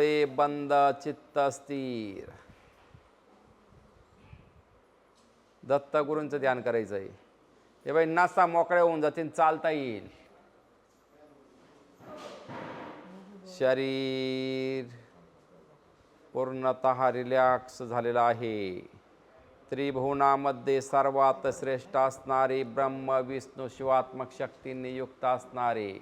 डोळे बंद चित्त स्थिर दत्तगुरूंचं ध्यान करायचं आहे हे बाई नासा मोकळ्या होऊन जातील चालता येईल शरीर पूर्णत रिलॅक्स झालेलं आहे त्रिभुवनामध्ये सर्वात श्रेष्ठ असणारे ब्रह्म विष्णू शिवात्मक शक्तींनी युक्त असणारे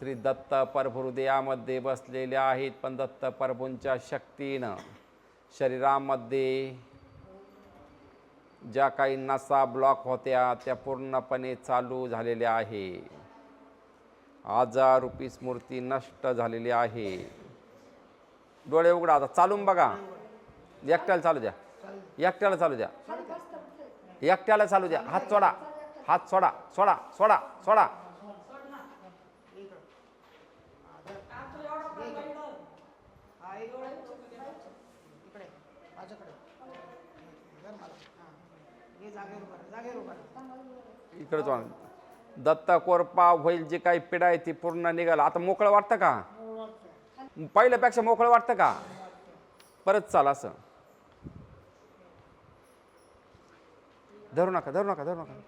श्री दत्त परभृदयामध्ये बसलेले आहेत पण दत्त प्रभूंच्या शक्तीनं शरीरामध्ये ज्या काही नसा ब्लॉक होत्या त्या पूर्णपणे चालू झालेल्या आहे आजार रूपी स्मृती नष्ट झालेली आहे. डोळे उघडा आता चालून बघा. एकट्याला चालू द्या. एकट्याला चालू द्या. एकट्याला चालू द्या. हात सोडा. हात सोडा सोडा. सोडा. सोडा. इकडे तो दत्त कोरपा होईल जी काही पिढा आहे ती पूर्ण निघाल. आता मोकळं वाटतं का? पहिल्यापेक्षा मोकळं वाटतं का? परत चाल असं. धरू नका धरू नका धरू नका.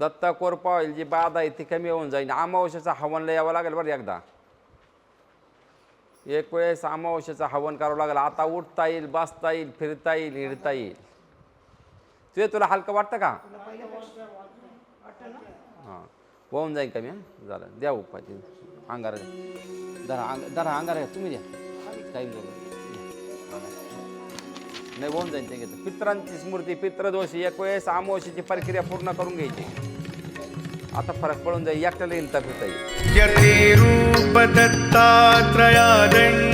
इकडे कोरपा होईल जी बाधा आहे ती कमी होऊन जाईल अमावस्याचं हवनला यावं लागेल बरं एकदा. एक वेळेस अमावश्याचं हवन करावं लागेल. आता उठता येईल बसता येईल फिरता येईल हिडता येईल. तुझे तुला हलकं वाटतं का? हां. होऊन जाईल कमी हां झालं. द्या उपाय अंगारा द्या धरा अंग धरा अंगारा तुम्ही द्या. काही नाही. होऊन जाईल ते घेतं. पित्रांची स्मृती पित्रदोषी एक वेळेस अमावश्याची प्रक्रिया पूर्ण करून घ्यायची. आता फरक पडून जाईल. एकट्याला येईल फिरता येईल यतिरूप दत्तात्रयादण्ड